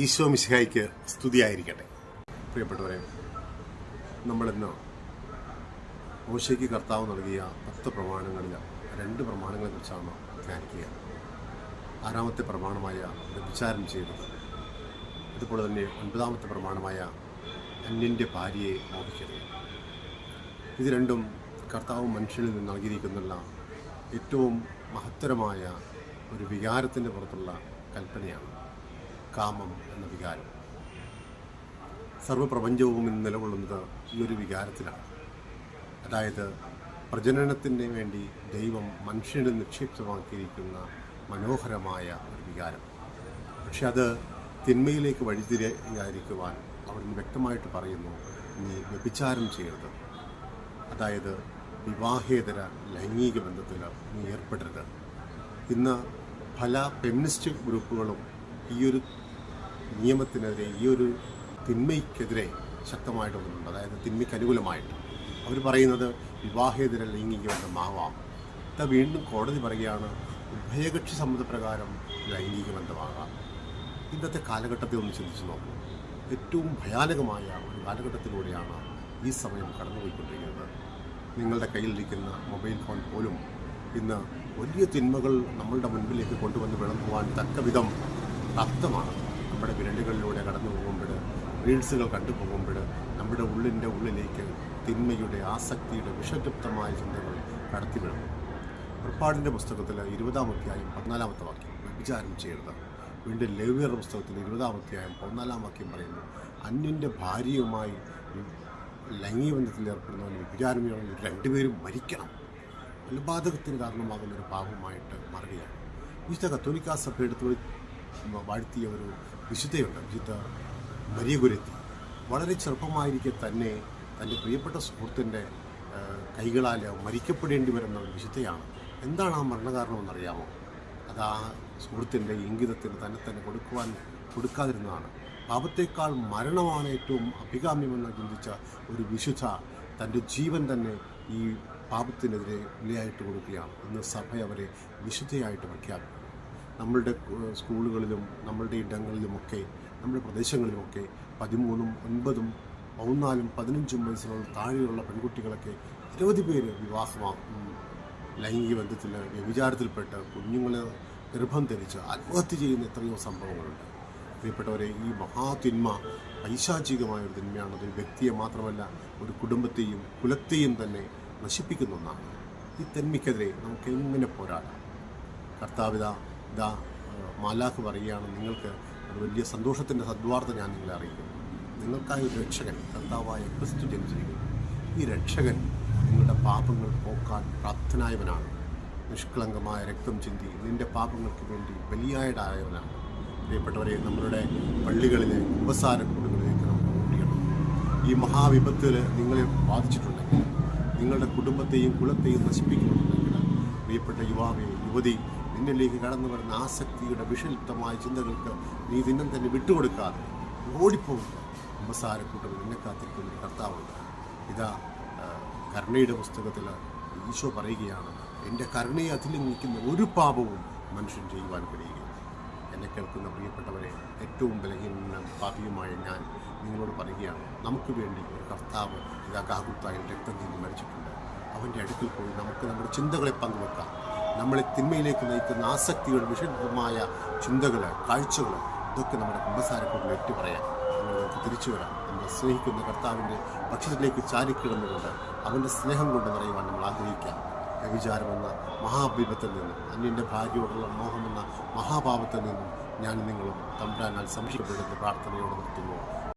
ഈശോ മിശിഹായിക്ക് സ്തുതിയായിരിക്കട്ടെ. പ്രിയപ്പെട്ടവരെ നമ്മളിന്ന് മോശയ്ക്ക് കർത്താവ് നൽകിയ പത്ത് പ്രമാണങ്ങളിൽ രണ്ട് പ്രമാണങ്ങളെ കുറിച്ചാണ് ധ്യാനിക്കുക? ആറാമത്തെ പ്രമാണമായ വ്യഭിചാരം ചെയ്തത് അതുപോലെ തന്നെ ഒൻപതാമത്തെ പ്രമാണമായ അന്യന്റെ ഭാര്യയെ മോഹിക്കരുത്. ഇത് രണ്ടും കർത്താവ് മനുഷ്യനിൽ നിന്ന് നൽകിയിരിക്കുന്നുള്ള ഏറ്റവും മഹത്തരമായ ഒരു വികാരത്തിന്റെ പുറത്തുള്ള കൽപ്പനയാണ്. കാമം എന്ന വികാരം. സർവപ്രപഞ്ചവും ഇന്ന് നിലകൊള്ളുന്നത് ഈ ഒരു വികാരത്തിലാണ്. അതായത് പ്രജനനത്തിന് വേണ്ടി ദൈവം മനുഷ്യന് നിക്ഷിപ്തമാക്കിയിരിക്കുന്ന മനോഹരമായ ഒരു വികാരം. പക്ഷെ അത് തിന്മയിലേക്ക് വഴിതിരിയായിരിക്കുവാൻ അവിടുന്ന് വ്യക്തമായിട്ട് പറയുന്നു നീ വ്യഭിചാരം ചെയ്യരുത്. അതായത് വിവാഹേതര ലൈംഗിക ബന്ധത്തിൽ നീ ഏർപ്പെടരുത്. ഇന്ന് പല ഫെമിനിസ്റ്റ് ഗ്രൂപ്പുകളും ഈ ഒരു നിയമത്തിനെതിരെ ഈ ഒരു തിന്മയ്ക്കെതിരെ ശക്തമായിട്ട് വന്നിട്ടുണ്ട്. അതായത് തിന്മയ്ക്ക് അനുകൂലമായിട്ട് അവർ പറയുന്നത് വിവാഹേതര ലൈംഗിക ആവാം. ഇത് വീണ്ടും കോടതി പറയുകയാണ് ഉഭയകക്ഷി സമ്മതപ്രകാരം ലൈംഗിക ബന്ധമാകാം ഇന്നത്തെ കാലഘട്ടത്തെ ഒന്ന് ചിന്തിച്ചു നോക്കൂ. ഏറ്റവും ഭയാനകമായ ഒരു കാലഘട്ടത്തിലൂടെയാണ് ഈ സമയം കടന്നുപോയിക്കൊണ്ടിരിക്കുന്നത്. നിങ്ങളുടെ കയ്യിലിരിക്കുന്ന മൊബൈൽ ഫോൺ പോലും ഇന്ന് വലിയ തിന്മകൾ നമ്മളുടെ മുൻപിലേക്ക് കൊണ്ടുവന്ന് വിളമ്പുവാൻ തക്ക വിധം പ്രാപ്തമാണ് നമ്മുടെ വിരലുകളിലൂടെ കടന്നു പോകുമ്പോൾ റീൽസുകൾ കണ്ടു പോകുമ്പോൾ നമ്മുടെ ഉള്ളിന്റെ ഉള്ളിലേക്ക് തിന്മയുടെ ആസക്തിയുടെ വിഷലിപ്തമായ ചിന്തകൾ കടത്തി വിടുന്നു. പുറപ്പാടിന്റെ പുസ്തകത്തിൽ ഇരുപതാം അധ്യായം പതിനാലാമത്തെ വാക്യം വ്യഭിചാരം ചെയ്യരുത്. വീണ്ടും ലേവിയറുടെ പുസ്തകത്തിൽ ഇരുപതാം അധ്യായം പതിനാലാം വാക്യം പറയുന്നു അന്യന്റെ ഭാര്യയുമായി ലൈംഗിക ബന്ധത്തിൽ ഏർപ്പെടുന്നവൻ വ്യഭിചാരം ചെയ്യണമെങ്കിൽ രണ്ടുപേരും മരിക്കണം. കൊലപാതകത്തിന് കാരണമാകുന്ന ഒരു പാപമായിട്ട് മാറുകയാണ്. വിശുദ്ധ കത്തോലിക്കാ സഭ വാഴ്ത്തിയ ഒരു വിശുദ്ധയുണ്ട് വിശുദ്ധ മരിയ ഗുരുത്തി വളരെ ചെറുപ്പമായിരിക്കെ തന്നെ തന്റെ പ്രിയപ്പെട്ട സുഹൃത്തിന്റെ കൈകളാൽ മരിക്കപ്പെടേണ്ടി വരുന്ന ഒരു വിശുദ്ധയാണ്. എന്താണ് ആ മരണകാരണമെന്നറിയാമോ? അത് ആ സുഹൃത്തിന്റെ ഇംഗിതത്തിന് തന്നെ തന്നെ കൊടുക്കുവാൻ കൊടുക്കാതിരുന്നതാണ്. പാപത്തേക്കാൾ മരണമാണ് ഏറ്റവും അഭികാമ്യമെന്ന് ചിന്തിച്ച ഒരു വിശുദ്ധ തന്റെ ജീവൻ തന്നെ ഈ പാപത്തിനെതിരെ വിലയായിട്ട് കൊടുക്കുകയാണ്. ഇന്ന് സഭ അവരെ വിശുദ്ധയായിട്ട് പ്രഖ്യാപിക്കുന്നു. നമ്മളുടെ സ്കൂളുകളിലും നമ്മളുടെ ഇടങ്ങളിലുമൊക്കെ നമ്മുടെ പ്രദേശങ്ങളിലുമൊക്കെ പതിമൂന്നും ഒൻപതും പതിനാലും പതിനഞ്ചും വയസ്സിലുള്ള താഴെയുള്ള പെൺകുട്ടികളൊക്കെ നിരവധി പേര് വിവാഹമാക്കും. ലൈംഗിക ബന്ധത്തിൽ വ്യഭിചാരത്തിൽപ്പെട്ട് കുഞ്ഞുങ്ങളെ ഗർഭം ധരിച്ച് ആത്മഹത്യ ചെയ്യുന്ന എത്രയോ സംഭവങ്ങളുണ്ട്. പ്രിയപ്പെട്ടവരെ ഈ മഹാതിന്മ പൈശാചികമായ ഒരു തിന്മയാണ്. അതൊരു വ്യക്തിയെ മാത്രമല്ല ഒരു കുടുംബത്തെയും കുലത്തെയും തന്നെ നശിപ്പിക്കുന്ന ഒന്നാണ്. ഈ തിന്മയ്ക്കെതിരെ നമുക്ക് എങ്ങനെ പോരാടാം? കർത്താവിത ഏഹ്, മാലാഖ് പറയുകയാണ് നിങ്ങൾക്ക് ഒരു വലിയ സന്തോഷത്തിന്റെ സദ്വാർത്ത ഞാൻ നിങ്ങളെ അറിയിക്കുന്നു. നിങ്ങൾക്കായി ഒരു രക്ഷകൻ കർത്താവായ ക്രിസ്തു ജനിച്ചിരിക്കുന്നു. ഈ രക്ഷകൻ നിങ്ങളുടെ പാപങ്ങൾ പോക്കാൻ പ്രാപ്തനായവനാണ്. നിഷ്കളങ്കമായ രക്തം ചിന്തി നിന്റെ പാപങ്ങൾക്ക് വേണ്ടി ബലിയായടായവനാണ് പ്രിയപ്പെട്ടവരെ നമ്മളുടെ പള്ളികളിലെ ഉപസാര കൂടുകളിലേക്ക് നമുക്ക് കൂട്ടിയിടണം ഈ മഹാവിപത്തിൽ നിങ്ങളെ ബാധിച്ചിട്ടുണ്ടെങ്കിൽ നിങ്ങളുടെ കുടുംബത്തെയും കുലത്തെയും നശിപ്പിക്കുന്നുണ്ടെങ്കിൽ പ്രിയപ്പെട്ട യുവാവെ യുവതി നിന്നിലേക്ക് കടന്നു വരുന്ന ആസക്തിയുടെ വിഷലിപ്തമായ ചിന്തകൾക്ക് നീ ദിനം തന്നെ വിട്ടുകൊടുക്കാതെ ഓടിപ്പോകുക ഉപസാരക്കൂട്ടം നിന്നെ കാത്തിരിക്കുന്ന കർത്താവുണ്ട് ഇതാ കരുണയുടെ പുസ്തകത്തിൽ ഈശോ പറയുകയാണ് എന്റെ കരുണയെ അതിലംഘിക്കുന്ന ഒരു പാപവും മനുഷ്യൻ ചെയ്യുവാൻ കഴിയുകയില്ല എന്നെ കേൾക്കുന്ന പ്രിയപ്പെട്ടവരെ ഏറ്റവും ബലഹീന പാപിയുമായ ഞാൻ നിങ്ങളോട് പറയുകയാണ് നമുക്ക് വേണ്ടി ഒരു കർത്താവ് ഇതാ കാകുത്തായി രക്തം തിരിഞ്ഞ് മരിച്ചിട്ടുണ്ട്. അവന്റെ അടുക്കിൽ പോയി നമുക്ക് നമ്മുടെ ചിന്തകളെ പങ്കുവെക്കാം. നമ്മളെ തിന്മയിലേക്ക് നയിക്കുന്ന ആസക്തിയുടെ വിഷയമായ ചിന്തകൾ കാഴ്ചകൾ ഇതൊക്കെ നമ്മുടെ കുമ്പസാരക്കൊണ്ട് ഏറ്റു പറയാം അങ്ങനെ നമുക്ക് തിരിച്ചു വരാം. നമ്മൾ സ്നേഹിക്കുന്ന കർത്താവിന്റെ പക്ഷത്തിലേക്ക് ചാരിക്കിടന്നുകൊണ്ട് അവന്റെ സ്നേഹം കൊണ്ട് നിറയുവാൻ നമ്മൾ ആഗ്രഹിക്കാം. വ്യഭിചാരമെന്ന മഹാബിപത്തിൽ നിന്നും അന്യന്റെ ഭാര്യയോടുള്ള മോഹമെന്ന മഹാപാപത്തിൽ നിന്നും ഞാൻ നിങ്ങളും തമ്പുരാനാൽ സംരക്ഷിക്കപ്പെടുന്ന പ്രാർത്ഥനയോട് നിർത്തുന്നു.